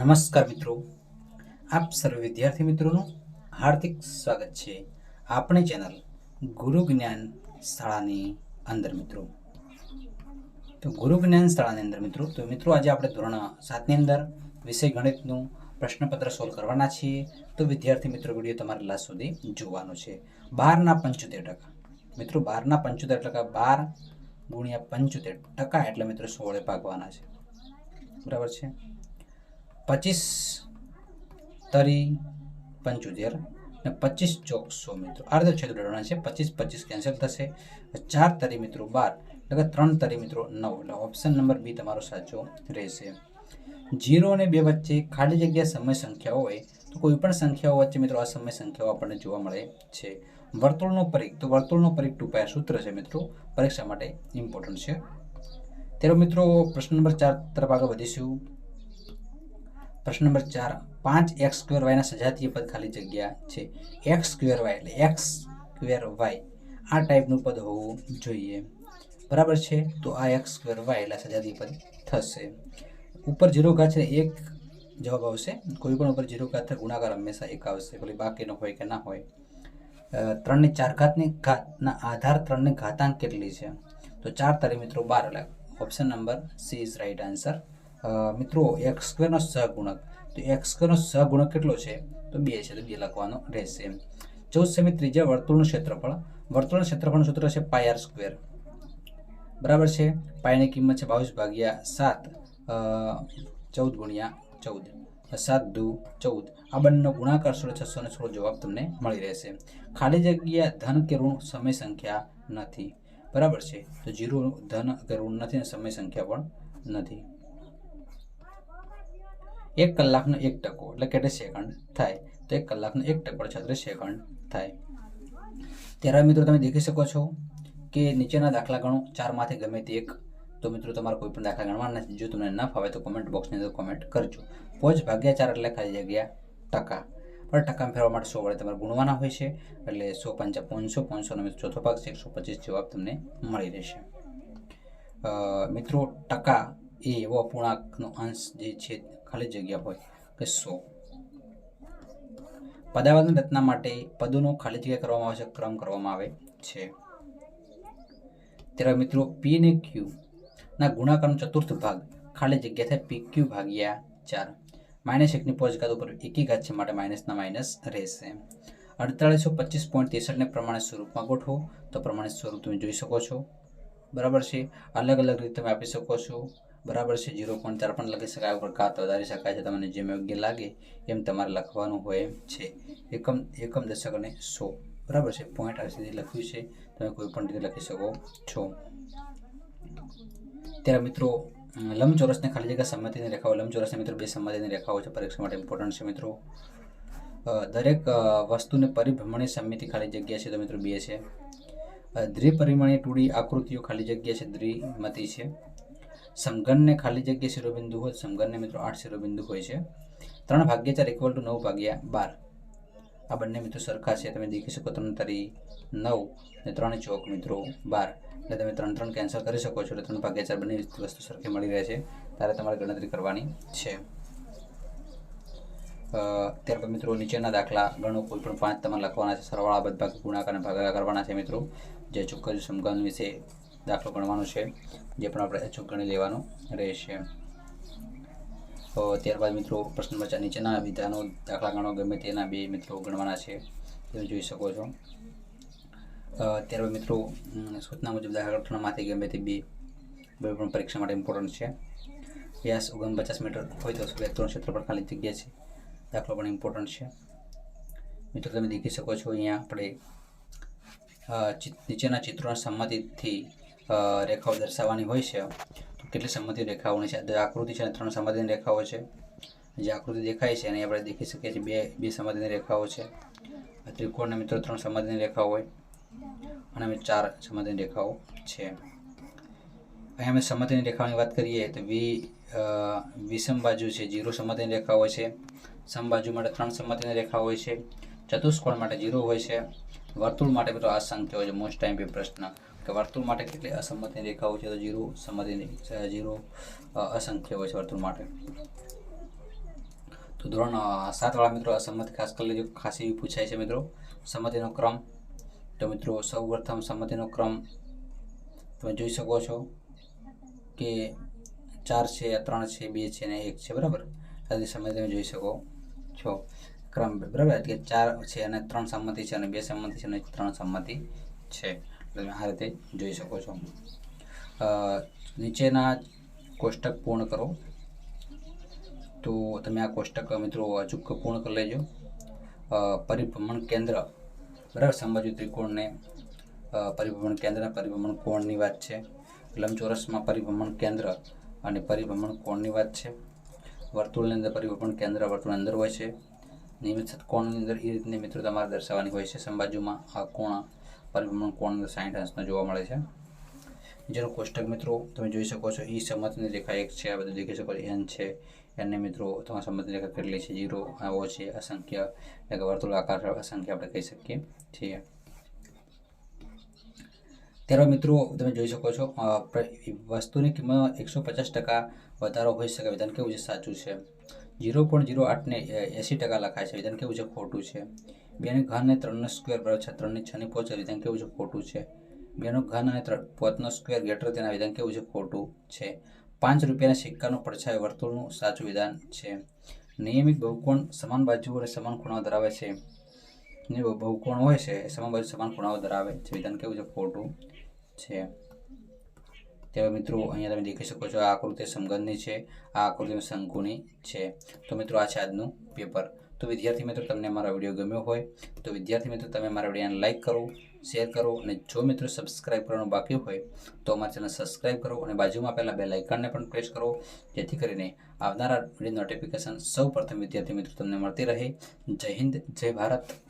નમસ્કાર મિત્રો. આપ સર્વ વિદ્યાર્થી મિત્રોનું હાર્દિક સ્વાગત છે આપણી ચેનલ ગુરુ જ્ઞાન શાળાની અંદર મિત્રો. તો ગુરુ જ્ઞાન શાળાની અંદર મિત્રો, તો મિત્રો આજે આપણે ધોરણ સાતની અંદર વિષય ગણિતનું પ્રશ્નપત્ર સોલ્વ કરવાના છીએ. તો વિદ્યાર્થી મિત્રો, વીડિયો તમારે લાસ્ટ સુધી જોવાનો છે. બારના પંચોતેર ટકા. મિત્રો, બારના પંચોતેર ટકા, બાર ગુણ્યા પંચોતેર ટકા એટલે મિત્રો સોળે ભાગવાના છે. બરાબર છે? પચીસ તરી પંચોતેર ને પચીસ ચોક સો મિત્રો. આ રીતે છેદ ઉડાડવાના છે. પચીસ પચીસ કેન્સલ થશે. ચાર તરી મિત્રો બાર એટલે ત્રણ તરી મિત્રો નવ. એટલે ઓપ્શન નંબર બી તમારો સાચો રહેશે. જીરો અને બે વચ્ચે ખાલી જગ્યા સમય સંખ્યાઓ હોય, તો કોઈ પણ સંખ્યાઓ વચ્ચે મિત્રો આ સમય સંખ્યાઓ આપણને જોવા મળે છે. વર્તુળનો પરીખ તો વર્તુળનો પરીખ ટુ પાયા સૂત્ર છે મિત્રો. પરીક્ષા માટે ઇમ્પોર્ટન્ટ છે. ત્યારે મિત્રો પ્રશ્ન નંબર ચાર તરફ આગળ વધીશું. પ્રશ્ન નંબર ચાર, પાંચ એક્સ સ્ક્વેર વાયના સજાતીય પદ ખાલી જગ્યા છે. એક્સ સ્ક્વેર વાય એટલે એક્સ સ્ક્વેર વાય. આ ટાઈપનું પદ હોવું જોઈએ. બરાબર છે? તો આ એક્સ સ્ક્વેર વાય એટલે સજાતીય પદ થશે. ઉપર જીરો ઘાત છે એક જવાબ આવશે. કોઈ પણ ઉપર જીરો ઘાત ગુણાકાર હંમેશા એક આવશે. ભલે બાકીનો હોય કે ના હોય. ત્રણની ચાર ઘાતની ઘાતના આધાર ત્રણની ઘાતાંક કેટલી છે? તો ચાર તારી મિત્રો બાર એટલે option number C is right answer મિત્રો એક્સ સ્ક્વેરનો સહગુણક તો એક્સ સ્ક્વેરનો સહગુણક કેટલો છે? તો બે છે, તો બે લખવાનો રહેશે. ચૌદ સેમી ત્રીજા વર્તુળનું ક્ષેત્રફળ. વર્તુળનું ક્ષેત્રફળનું સૂત્ર છે પાયર સ્ક્વેર બરાબર છે? પાયની કિંમત છે બાવીસ ભાગ્યા સાત ચૌદ ગુણ્યા ચૌદ. સાત દુ ચૌદ. આ બંનેનો ગુણાકાર સોળ, છસો ને સોળ જવાબ તમને મળી રહેશે. ખાલી જગ્યા ધન કે ઋણ સમય સંખ્યા નથી. બરાબર છે? તો જીરો ધન કે ઋણ નથી અને સમય સંખ્યા પણ નથી. એક કલાકનો એક ટકો, એટલે કેટલે સેકન્ડ થાય. તો એક કલાકનો એક ટકો છત્રીસ સેકન્ડ થાય. ત્યારે મિત્રો તમે દેખી શકો છો કે નીચેના દાખલા ગણો, ચારમાંથી ગમે તે એક. તો મિત્રો તમારે કોઈ પણ દાખલા ગણવાના જો તમને ન ફાવે તો કોમેન્ટ બોક્સની અંદર કોમેન્ટ કરજો. પોચ ભાગ્યા ચાર એટલે ખાલી જગ્યા ટકા. પણ ટકા ફેરવા માટે સો વડે તમારે ગુણવાના હોય છે, એટલે સો પંચા પાંચસો પાંચસો મિત્રો ચોથો ભાગ છે, એકસો પચીસ જવાબ તમને મળી રહેશે. મિત્રો ટકા એ એવો અપૂર્ણાંકનો અંશ જે છે ખાલી જગ્યા હોય કે સો. પદાવલની રચના માટે પદોનો ખાલી જગ્યા કરવામાં આવે છે, ક્રમ કરવામાં આવે છે. ત્યારે મિત્રો પી અને ક્યુ ના ગુણાકારનો ચતુર્થ ભાગ ખાલી જગ્યા થાય પી ક્યુ ભાગ્યા ચાર. માઇનસ એકની પોચ ઘાત ઉપર એકી ઘાત છે, માટે માઇનસના માઇનસ રહેશે. અડતાળીસો પચીસ પોઈન્ટ ત્રેસઠને પ્રમાણે સ્વરૂપમાં ગોઠવો, તો પ્રમાણે સ્વરૂપ તમે જોઈ શકો છો. બરાબર છે? અલગ અલગ રીતે તમે આપી શકો છો. બરાબર છે ઝીરો પોઈન્ટ ચાર પણ લખી શકાય, ઉપર કાત વધારી શકાય છે, તમને જેમ યોગ્ય લાગે એમ તમારે લખવાનું હોય એમ છે. એકમ એકમ દશક અને સો, બરાબર છે પોઈન્ટ આ સુધી લખ્યું છે, તમે કોઈ પણ રીતે લખી શકો છો. ત્યારે મિત્રો, લંબચોરસને ખાલી જગ્યા સંમતિની રેખાઓ, લંબચોરસને મિત્રો બે સંમતિની રેખાઓ છે, પરીક્ષા માટે ઇમ્પોર્ટન્ટ છે મિત્રો. દરેક વસ્તુને પરિભ્રમણી સમિતિ ખાલી જગ્યા છે તો મિત્રો બે છે. દ્વિપરિમાણીય ટુડી આકૃતિઓ ખાલી જગ્યા છે, દ્વિમતી છે. સમઘનને ખાલી જગ્યા શિરોબિંદુ હોય, સમઘનને મિત્રો આઠ શિરોબિંદુ હોય છે. ત્રણ ભાગ્યા ચાર ઇક્વલ ટુ નવ ભાગ્યા બાર. આ બંને મિત્રો સરખા છે. તમે દેખી શકો ત્રણ તારી નવ ને ત્રણ ચોક મિત્રો બાર. એટલે તમે ત્રણ ત્રણ કેન્સલ કરી શકો છો. એટલે ત્રણ ભાગ્યા ચાર બંને વસ્તુ સરખી મળી રહે છે. ત્યારે તમારે ગણતરી કરવાની છે. ત્યારબાદ મિત્રો નીચેના દાખલા ગણો. કોઈ પણ પાંચ તમારે લખવાના છે. સરવાળા બધા ગુણાકાર અને ભાગાકાર કરવાના છે મિત્રો. જે ચોક્કસ સમઘન વિશે દાખલો ગણવાનો છે, જે પણ આપણે અચૂક ગણી લેવાનું રહેશે. ત્યારબાદ મિત્રો, પ્રશ્ન બચા નીચેના વિધાનો દાખલા ગણો, ગમે તેના બે મિત્રો ગણવાના છે તમે જોઈ શકો છો. ત્યારબાદ મિત્રો સૂચના મુજબ દાખલા ત્રણમાંથી ગમે તે બે બે પણ પરીક્ષા માટે ઇમ્પોર્ટન્ટ છે. વ્યાસ ઓગણપચાસ મીટર હોય તો વેક્ટરનું ક્ષેત્રફળ ખાલી જગ્યા છે. દાખલો પણ ઇમ્પોર્ટન્ટ છે. મિત્રો, તમે દેખી શકો છો, અહીંયા આપણે નીચેના ચિત્રોના સંમતિથી રેખાઓ દર્શાવવાની હોય છે. તો કેટલી સંમતિ રેખાઓની છે? આકૃતિ છે ત્રણ સંમતિની રેખાઓ છે. જે આકૃતિ દેખાય છે એને આપણે દેખી શકીએ છીએ. બે બે સંમતિની રેખાઓ છે. ત્રિકોણના મિત્રો ત્રણ સંમતિની રેખાઓ હોય. અને અમે ચાર સંમતિની રેખાઓ છે. અહીં અમે સંમતિની રેખાઓની વાત કરીએ તો વી વિષમ બાજુ છે. જીરો સંમતિની રેખા હોય છે. સમબાજુ માટે ત્રણ સંમતિની રેખા હોય છે. ચતુષ્કોણ માટે જીરો હોય છે. વર્તુળ માટે મિત્રો અસંખ્ય હોય છે. મોસ્ટ ટાઈમ પે પ્રશ્ન. કે વર્તુળ માટે કેટલી અસંમતિની રેખાઓ છે? તો જીરો સંમતિની અસંખ્ય હોય છે વર્તુળ માટે. તો ધોરણ સાતવાળા મિત્રો અસંમતિ ખાસ કરી લેજો. ખાસ એવી પૂછાય છે મિત્રો. સંમતિનો ક્રમ. તો મિત્રો સૌ પ્રથમ સંમતિનો ક્રમ તમે જોઈ શકો છો કે ચાર છે, ત્રણ છે, બે છે ને એક છે. બરાબર? આથી સમય તમે જોઈ શકો છો. ક્રમ બરાબર? કે ચાર છે અને ત્રણ સંમતિ છે અને બે સંમતિ છે અને ત્રણ સંમતિ છે. તમે આ રીતે જોઈ શકો છો. નીચેના કોષ્ટક પૂર્ણ કરો. તો તમે આ કોષ્ટક, મિત્રો, અચૂક પૂર્ણ કરી લેજો. પરિભ્રમણ કેન્દ્ર, બરાબર? સંબાજુ ત્રિકોણને પરિભ્રમણ કેન્દ્રના પરિભ્રમણ કોણની વાત છે. લંબચોરસમાં પરિભ્રમણ કેન્દ્ર અને પરિભ્રમણ કોણની વાત છે. વર્તુળની અંદર પરિભ્રમણ કેન્દ્ર વર્તુળની અંદર હોય છે. નિયમિત ષટકોણની અંદર એ રીતની મિત્રો તમારે દર્શાવવાની હોય છે. સંબાજુમાં આ કોણ પરિભ્રમણ કોણ અંદર સાઠ અંશનો જોવા મળે છે. જેનો કોષ્ટક મિત્રો તમે જોઈ શકો છો. એ સંમતની રેખા એક છે. આ બધું દેખી શકો એન છે. એનને મિત્રો તમારા સંમતની રેખા કેટલી છે? જીરો આવો છે, અસંખ્ય, એટલે કે વર્તુળ આકાર અસંખ્ય આપણે કહી શકીએ છીએ. ત્યારબાદ મિત્રો તમે જોઈ શકો છો વસ્તુની કિંમત એકસો પચાસ ટકા વધારો હોઈ શકે. વિધાન કેવું છે? સાચું છે. જીરો પોઈન્ટ જીરો આઠને એંસી ટકા લખાય છે. વિધાન કેવું છે, ખોટું છે. બેને ઘન અને ત્રણનો સ્ક્વેર બરાબર છે, ત્રણની છની પોચ વિધાન કેવું છે, ખોટું છે. બેનો ઘન અને પોતનો સ્ક્વેર ગેટર તેના વિધાન કેવું છે, ખોટું છે. પાંચ રૂપિયાના સિક્કાનું પડછાય વર્તુળનું સાચું વિધાન છે. નિયમિત બહુકોણ સમાન બાજુ અને સમાન ખૂણાઓ ધરાવે છે. જે બહુ- બહુકોણ હોય છે સમાન બાજુ સમાન ખૂણાઓ ધરાવે છે. વિધાન કેવું છે, ખોટું છે. ત્યારે મિત્રો, અહીંયા તમે દેખી શકો છો આ આકૃતિ સમગંધની છે, આ આકૃતિ શંકુની છે. તો મિત્રો, આ છે આજનું પેપર. તો વિદ્યાર્થી મિત્રો, તમને મારો વીડિયો ગમ્યો હોય, તો વિદ્યાર્થી મિત્રો, તમે મારા વિડીયોને લાઇક કરો, શેર કરો, અને જો મિત્રો સબસ્ક્રાઇબ કરવાનું બાકી હોય, તો અમારી ચેનલ સબસ્ક્રાઇબ કરો, અને બાજુમાં આપેલા બે લાઇકનને પણ પ્રેસ કરો, જેથી કરીને આવનારા વીડિયો નોટિફિકેશન સૌ વિદ્યાર્થી મિત્રો, તમને મળતી રહે. જય હિન્દ, જય ભારત.